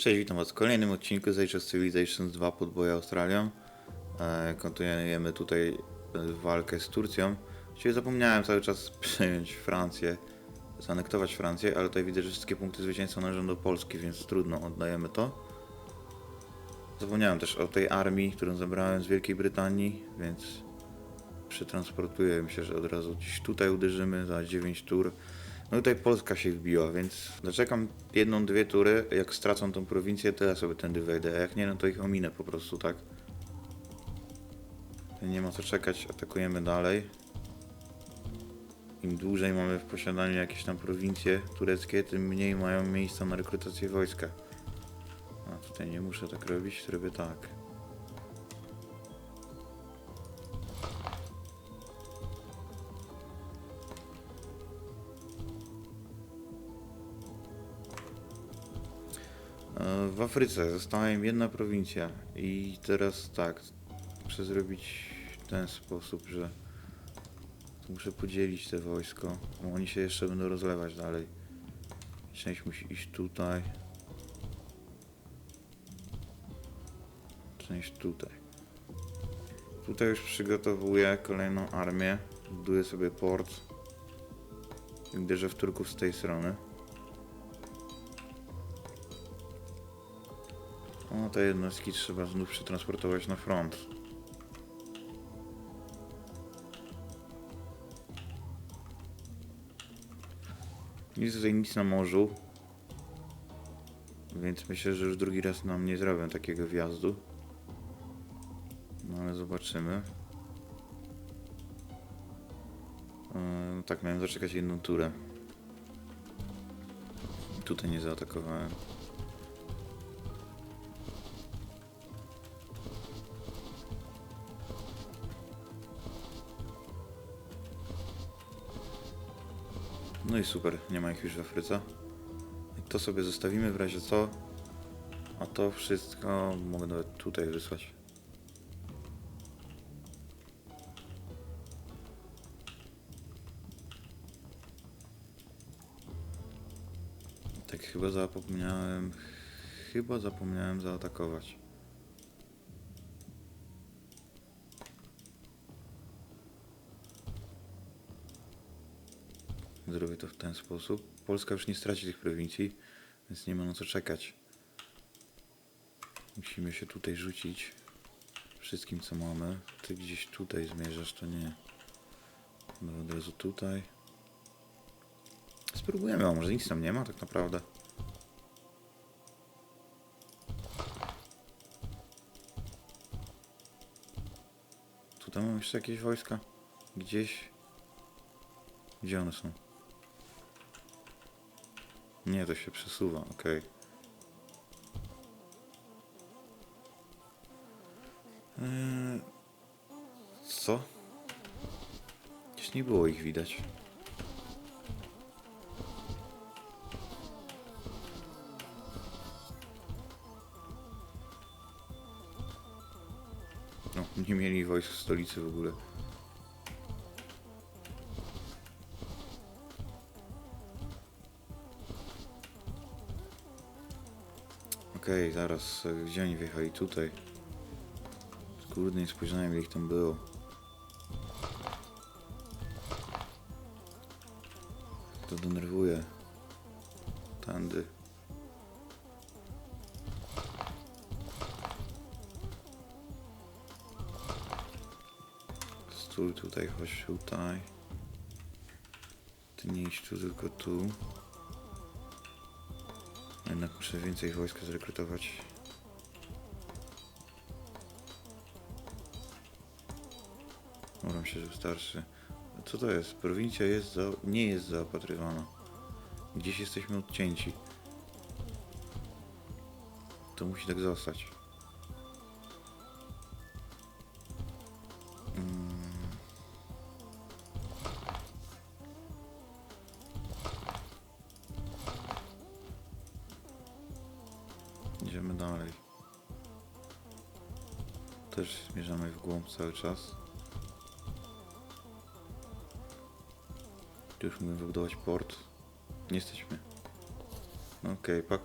Cześć, witam Was w kolejnym odcinku z Age of Civilizations 2 Podboje Australią. E, kontynuujemy tutaj e, walkę z Turcją. Właściwie zapomniałem cały czas przejąć Francję, zanektować Francję, ale tutaj widzę, że wszystkie punkty zwycięstwa należą do Polski, więc trudno, oddajemy to. Zapomniałem też o tej armii, którą zabrałem z Wielkiej Brytanii, więc przetransportuję. Myślę, że od razu gdzieś tutaj uderzymy za 9 tur. No tutaj Polska się wbiła, więc zaczekam jedną, dwie tury. Jak stracą tą prowincję, to ja sobie tędy wejdę. A jak nie, no to ich ominę po prostu, tak? Nie ma co czekać, atakujemy dalej. Im dłużej mamy w posiadaniu jakieś tam prowincje tureckie, tym mniej mają miejsca na rekrutację wojska. A tutaj nie muszę tak robić, zrobię tak. W Afryce została im jedna prowincja i teraz tak, muszę zrobić w ten sposób, że muszę podzielić te wojsko, bo oni się jeszcze będą rozlewać dalej. Część musi iść tutaj. Część tutaj. Tutaj już przygotowuję kolejną armię. Buduję sobie port. I Uderzę w Turków z tej strony. O, te jednostki trzeba znów przetransportować na front. Nic tutaj nic na morzu. Więc myślę, że już drugi raz nam nie zrobię takiego wjazdu. No ale zobaczymy. Eee, tak, miałem zaczekać jedną turę. Tutaj nie zaatakowałem. No i super, nie ma ich już w Afryce. I to sobie zostawimy w razie co. A to wszystko mogę nawet tutaj wysłać. Tak chyba zapomniałem. Chyba zapomniałem zaatakować. Zrobię to w ten sposób. Polska już nie straci tych prowincji, więc nie ma na co czekać. Musimy się tutaj rzucić wszystkim co mamy. Ty gdzieś tutaj zmierzasz, to nie. No od razu tutaj. Spróbujemy, a może nic tam nie ma tak naprawdę. Tutaj mam jeszcze jakieś wojska? Gdzieś. Gdzie one są? Nie, to się przesuwa, okej. Eee, co? Gdzieś nie było ich widać. No, nie mieli wojsk w stolicy w ogóle. Okej, zaraz, e, gdzie oni wjechali? Tutaj. Kurde, nie spojrzałem ile ich tam było. To denerwuje. Tandy. Stój tutaj, chodź tutaj. Ty nie idź tu, tylko tu. Jednak muszę więcej wojska zrekrutować. Dobra, myślę, że wystarczy. Co to jest? Prowincja jest za... nie jest zaopatrywana. Gdzieś jesteśmy odcięci. To musi tak zostać. Cały czas. Tu już musimy wybudować port. Nie jesteśmy. Okej, pak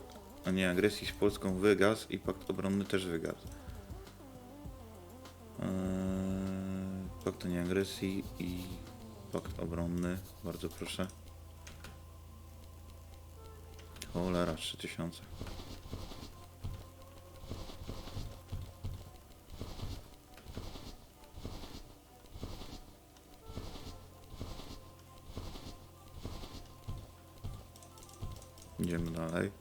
A nie, agresji z Polską wygasł i pakt obronny też wygasł. Eee, pakt o nieagresji i pakt obronny. Bardzo proszę. Cholera, 3000. dalej.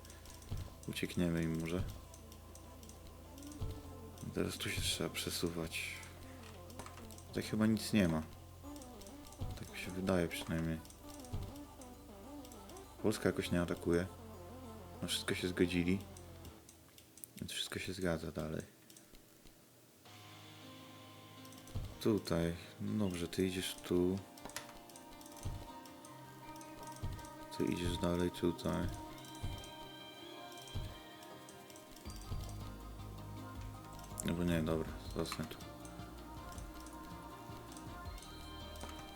Uciekniemy im może. Teraz tu się trzeba przesuwać. Tutaj chyba nic nie ma. Tak mi się wydaje przynajmniej. Polska jakoś nie atakuje. No wszystko się zgodzili. Więc wszystko się zgadza dalej. Tutaj. No Dobrze, ty idziesz tu. Ty idziesz dalej tutaj. No bo nie, dobra, zostań tu.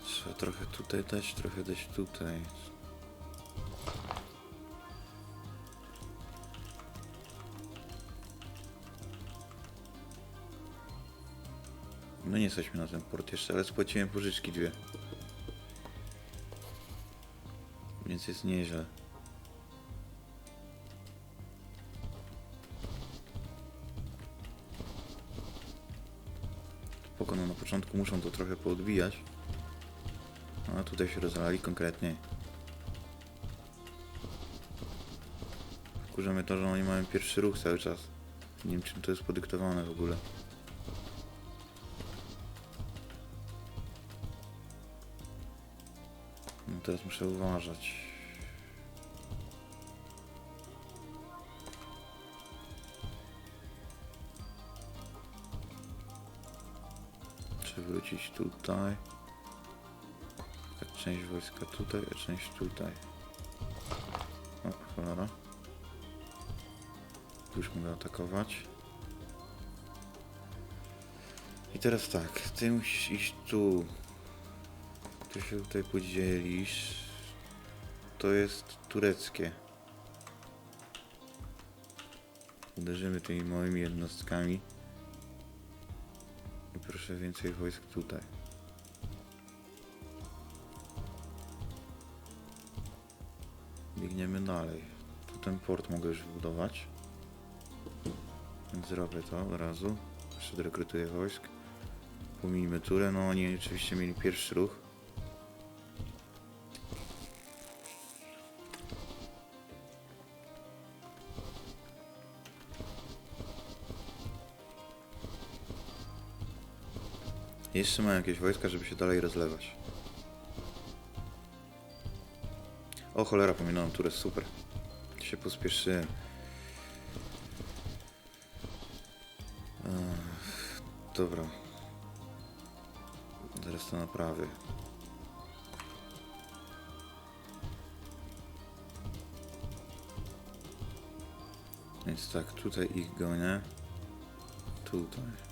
Trzeba trochę tutaj dać, trochę dać tutaj. No nie jesteśmy na ten port jeszcze, ale spłaciłem pożyczki dwie. Więc jest nieźle. Tutaj się rozlali konkretnie. Wkurza mnie to, że oni mają pierwszy ruch cały czas. Nie wiem czym to jest podyktowane w ogóle. No teraz muszę uważać. Czy wrócić tutaj? Część wojska tutaj, a część tutaj. O, cholera. Już mogę atakować. I teraz tak, ty musisz iść tu. Ty się tutaj podzielisz. To jest tureckie. Uderzymy tymi małymi jednostkami. I proszę więcej wojsk tutaj. Biegniemy dalej. Tu ten port mogę już wybudować. Więc zrobię to od razu. Jeszcze rekrutuję wojsk. Pomijmy turę. No oni oczywiście mieli pierwszy ruch. Jeszcze mają jakieś wojska, żeby się dalej rozlewać. O cholera, pominąłem turę, super. Się pospieszyłem. Dobra. Teraz to naprawię. Więc tak, tutaj ich gonię. Tutaj.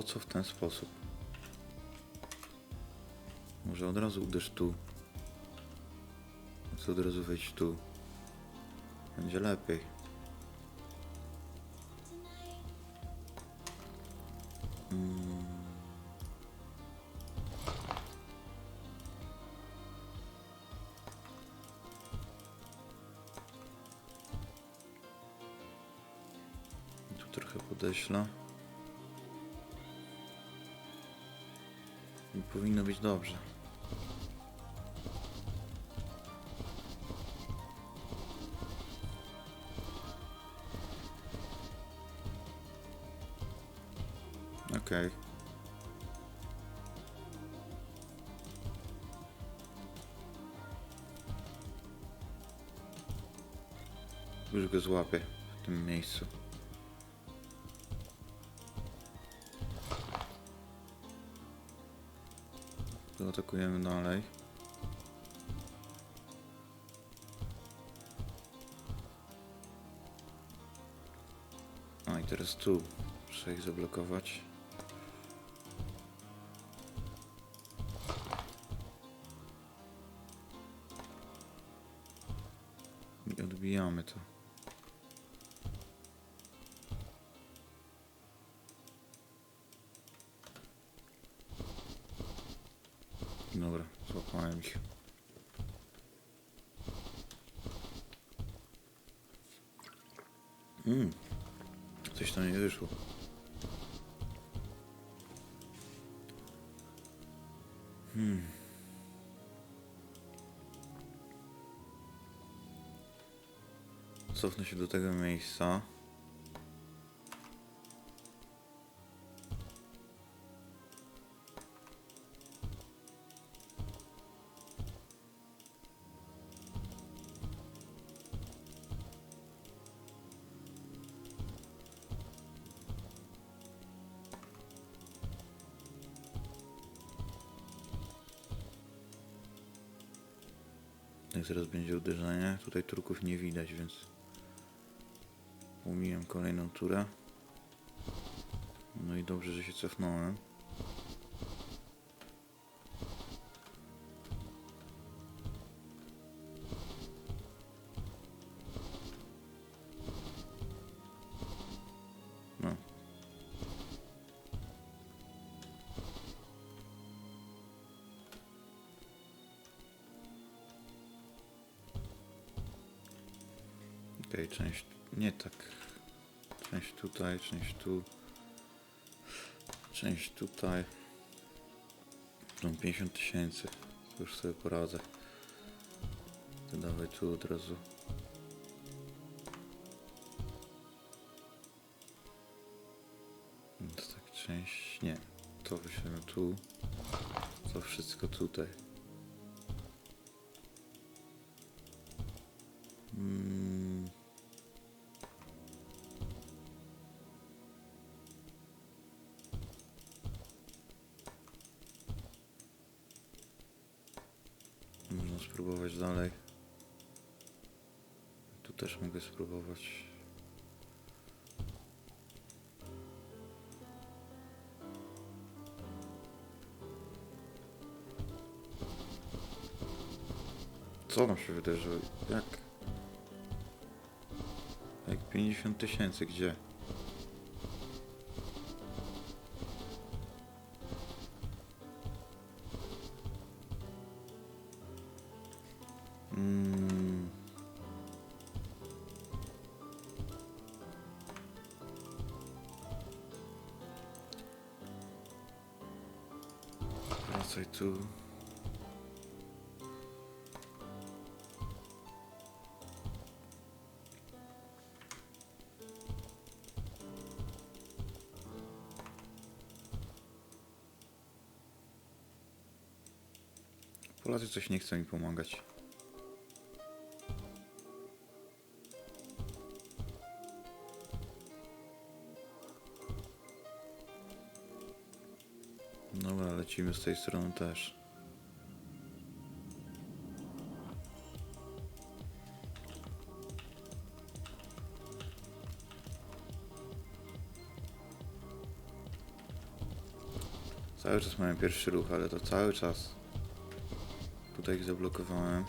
Po co w ten sposób? Może od razu uderz tu. Co od razu wejść tu. Będzie lepiej. Mm. Tu trochę podeślę. Powinno być dobrze. Okej. Już go złapię w tym miejscu. To atakujemy dalej. A i teraz tu. Muszę ich zablokować. I odbijamy to. Złapałem ich. Mm. Coś tam nie wyszło. Hmm. Cofnę się do tego miejsca. Jak zaraz będzie uderzenie, tutaj Turków nie widać, więc umijam kolejną turę. No i dobrze, że się cofnąłem. Część tu. Część tutaj. Mam 50 tysięcy. Już sobie poradzę. To dawaj tu od razu. To tak część. Nie. To wyślemy tu. To wszystko tutaj. Mm. Co nam się wydarzyło? Jak? Jak 50 tysięcy, gdzie? Coś nie chcą mi pomagać. Dobra, lecimy z tej strony też. Cały czas mamy pierwszy ruch, ale to cały czas. Tutaj ich zablokowałem.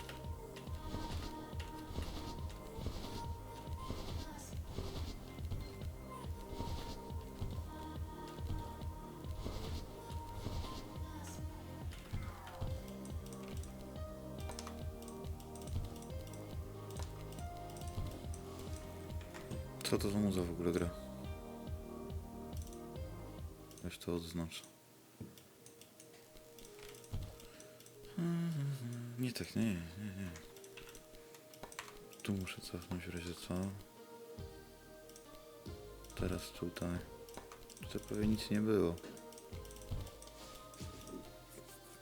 Co to za muza w ogóle gra? Weź to odznacz. Nie tak, nie, nie, nie. Tu muszę cofnąć w razie co. Teraz tutaj. To prawie nic nie było.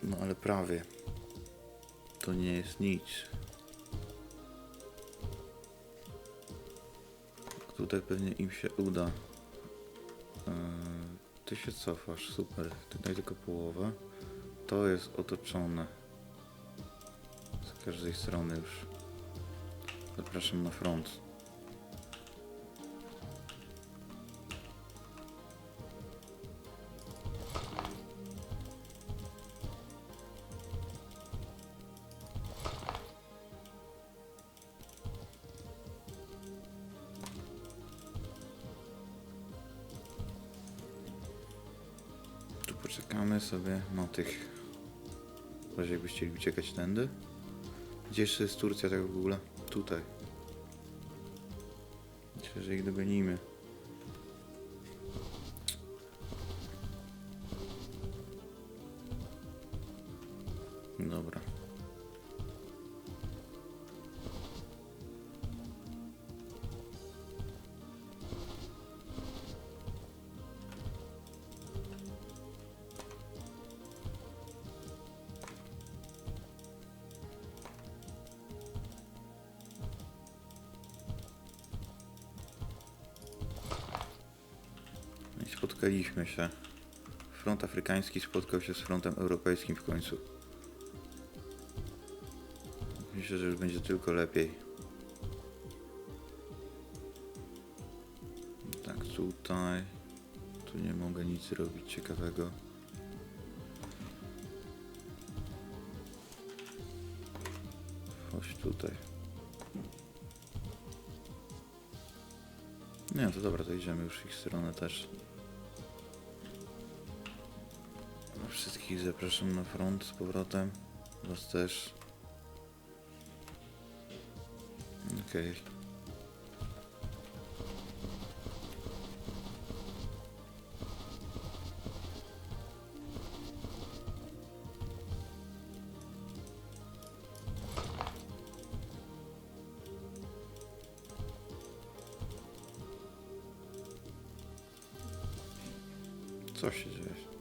No ale prawie. To nie jest nic. Tutaj pewnie im się uda. Eee, ty się cofasz, super. Ty daj tylko połowę. To jest otoczone z każdej strony już. Zapraszam na front. Tu poczekamy sobie na tych. W razie jakbyście chcieli uciekać tędy. Gdzie jeszcze jest Turcja tak w ogóle? Tutaj. Myślę, że ich dogonimy. Spotkaliśmy się. Front afrykański spotkał się z frontem europejskim w końcu. Myślę, że już będzie tylko lepiej. Tak, tutaj. Tu nie mogę nic zrobić ciekawego. Chodź tutaj. Nie, to dobra, to idziemy już w ich stronę też. Wszystkich zapraszam na front z powrotem. Was też. Okej. Co się dzieje?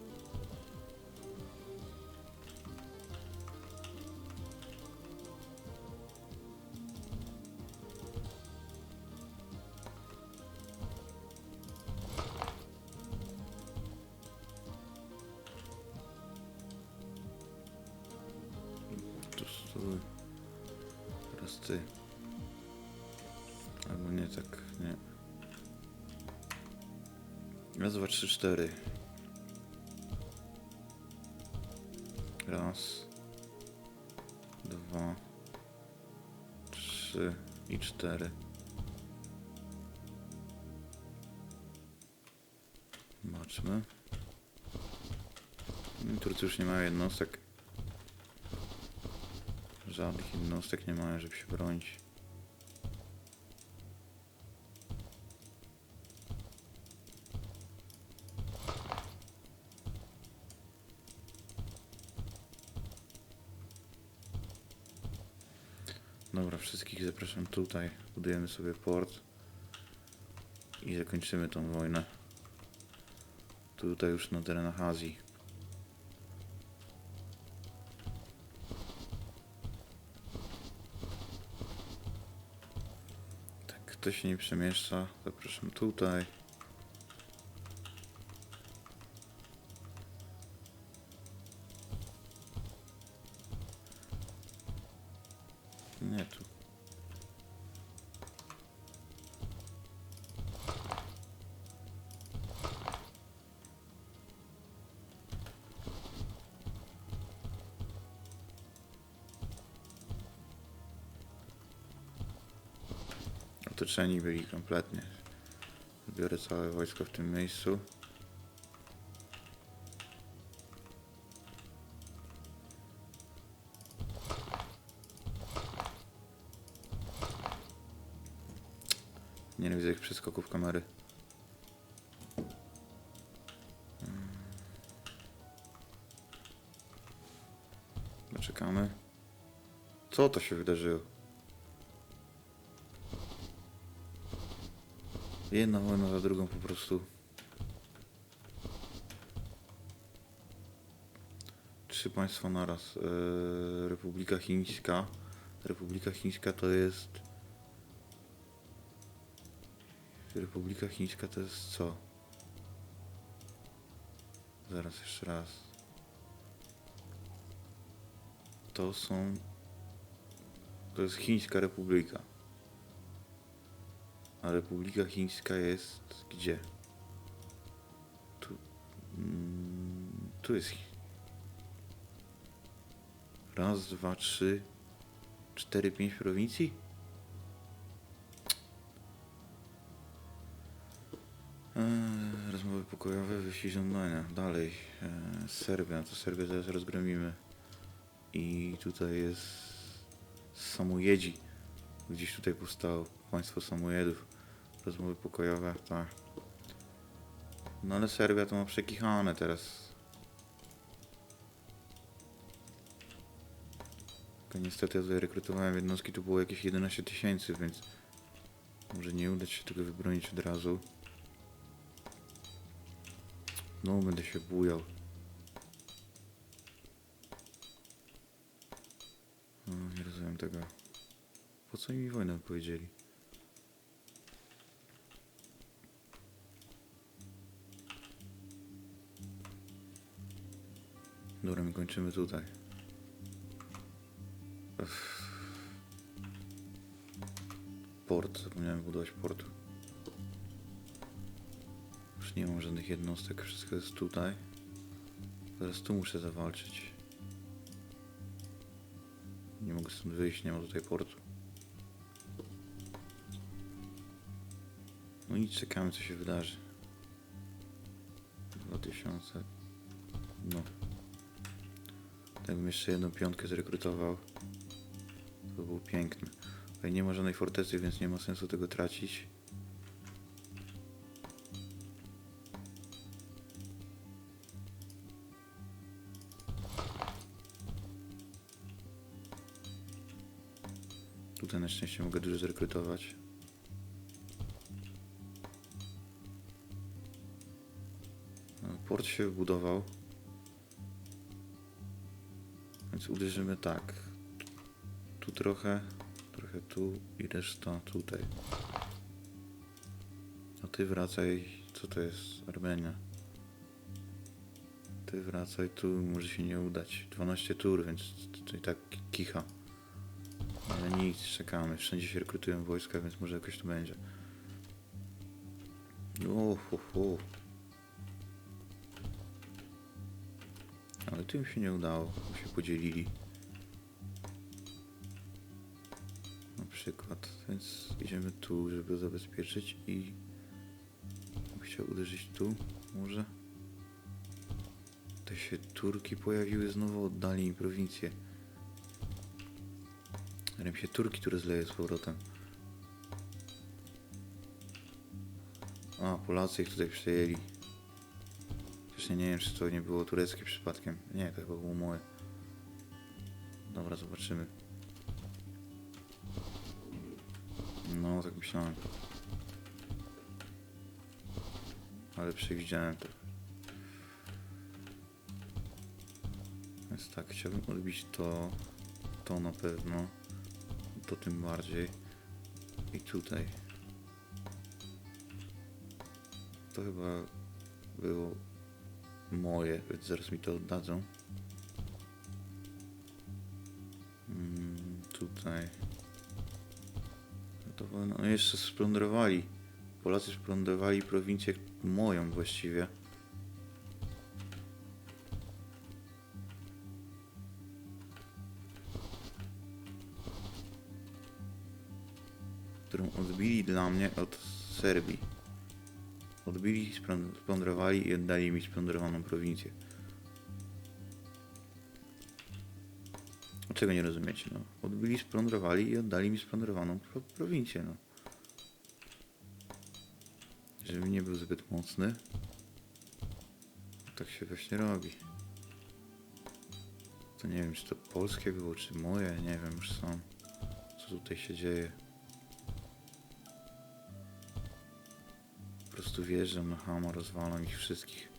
Raz, dwa, trzy, cztery. Raz. Dwa. Trzy i cztery. Zobaczmy. Mm, Turcy już nie mają jednostek. Żadnych jednostek nie mają, żeby się bronić. Dobra, wszystkich zapraszam tutaj. Budujemy sobie port. I zakończymy tą wojnę. Tutaj już na terenach Azji. Tak, kto się nie przemieszcza, zapraszam tutaj. Otoczeni byli kompletnie. Biorę całe wojsko w tym miejscu. Nienawidzę ich przeskoków kamery. Mm. Poczekamy. Co to się wydarzyło? Jedna wojna za drugą po prostu. Trzy państwa naraz. Eee, Republika Chińska. Republika Chińska to jest. Republika Chińska to jest co? Zaraz jeszcze raz. To są. To jest Chińska Republika. A Republika Chińska jest gdzie? Tu. Mm, tu jest. Raz, dwa, trzy, cztery, pięć prowincji? Rozmowa Rozmowy pokojowe, wyścig żądania. Dalej. E, Serbia. To Serbię zaraz rozgromimy. I tutaj jest samojedzi. Gdzieś tutaj powstało państwo samojedów. Rozmowy pokojowe, tak. No ale Serbia to ma przekichane teraz. Tylko niestety ja tutaj rekrutowałem jednostki, tu było jakieś 11 tysięcy, więc może nie uda się tego wybronić od razu. No, będę się bujał. No, nie rozumiem tego. Po co mi wojnę powiedzieli? Dobra, my kończymy tutaj. Uff. Port, zapomniałem budować portu. Już nie mam żadnych jednostek, wszystko jest tutaj. Teraz tu muszę zawalczyć. Nie mogę stąd wyjść, nie ma tutaj portu. No i czekamy co się wydarzy. 2000. No. Jakbym jeszcze jedną piątkę zrekrutował, to był piękny. Tutaj nie ma żadnej fortecy, więc nie ma sensu tego tracić. Tutaj na szczęście mogę dużo zrekrutować. No, Port się wybudował. Uderzymy tak. Tu trochę, trochę tu i reszta tutaj. A ty wracaj, co to jest Armenia? Ty wracaj tu, może się nie udać. 12 tur, więc to i tak kicha. Ale nic, czekamy. Wszędzie się rekrutują wojska, więc może jakoś to będzie. Uhuhu. Tym się nie udało, bo się podzielili. Na przykład, więc idziemy tu, żeby zabezpieczyć i chciał uderzyć tu, może. Te się Turki pojawiły, znowu oddali im prowincję. Rym się Turki tu rozleje z powrotem. A, Polacy ich tutaj przejęli. Właśnie nie wiem, czy to nie było tureckie przypadkiem. Nie, to chyba było moje. Dobra, zobaczymy. No, tak myślałem. Ale przewidziałem to. Więc tak, chciałbym odbić to, to na pewno, to tym bardziej i tutaj. To chyba było moje, więc zaraz mi to oddadzą. Mm, tutaj. No to no jeszcze splądrowali. Polacy splądrowali prowincję moją właściwie. Którą odbili dla mnie od Serbii. Odbili, splą- splądrowali i oddali mi splądrowaną prowincję. Czego nie rozumiecie, no? Odbili, splądrowali i oddali mi splądrowaną pro prowincję, no. Żeby nie był zbyt mocny. Tak się właśnie robi. To nie wiem, czy to polskie było, czy moje, nie wiem już sam. Co tutaj się dzieje. Prostu wjeżdżam na hama, rozwalam ich wszystkich.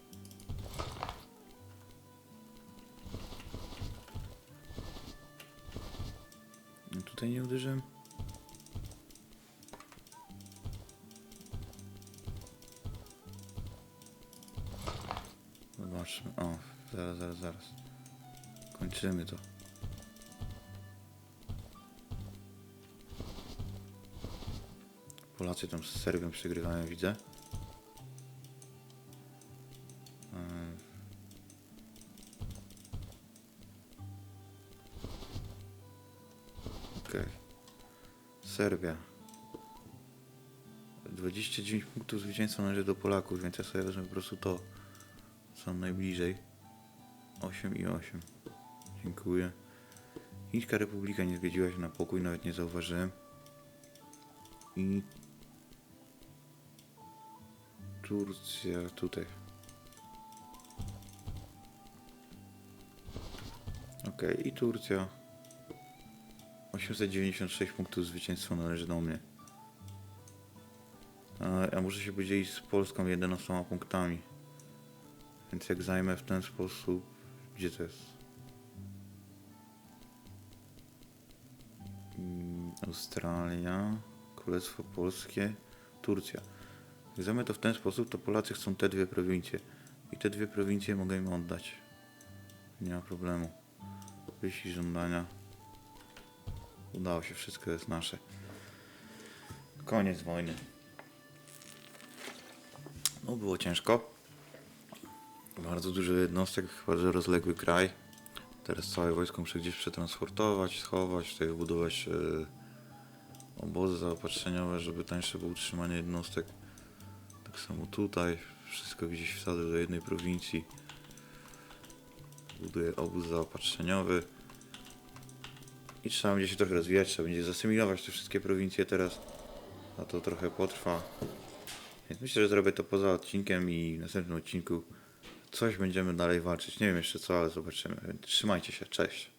No tutaj nie uderzyłem. Zobaczmy. O, zaraz, zaraz, zaraz. Kończymy to. Polacy tam z Serbią przegrywają, widzę. Serbia. 29 punktów zwycięstwa należy do Polaków, więc ja sobie wezmę po prostu to. Co najbliżej. 8 i 8. Dziękuję. Chińska Republika nie zgodziła się na pokój, nawet nie zauważyłem. I Turcja tutaj. Okej, i Turcja. 896 punktów zwycięstwa należy do mnie. A, a muszę się podzielić z Polską 11 punktami. Więc jak zajmę w ten sposób. Gdzie to jest? Mm, Australia, Królestwo Polskie, Turcja. Jak zajmę to w ten sposób, to Polacy chcą te dwie prowincje. I te dwie prowincje mogę im oddać. Nie ma problemu. Wyślij żądania. Udało się, wszystko jest nasze. Koniec wojny. No było ciężko. Bardzo dużo jednostek, bardzo rozległy kraj. Teraz całe wojsko muszę gdzieś przetransportować, schować, tutaj budować e, obozy zaopatrzeniowe, żeby tańsze było utrzymanie jednostek. Tak samo tutaj, wszystko gdzieś wsadzę do jednej prowincji. Buduję obóz zaopatrzeniowy. I trzeba będzie się trochę rozwijać, trzeba będzie zasymilować te wszystkie prowincje teraz. A to trochę potrwa. Więc myślę, że zrobię to poza odcinkiem i w następnym odcinku coś będziemy dalej walczyć. Nie wiem jeszcze co, ale zobaczymy. Trzymajcie się, cześć.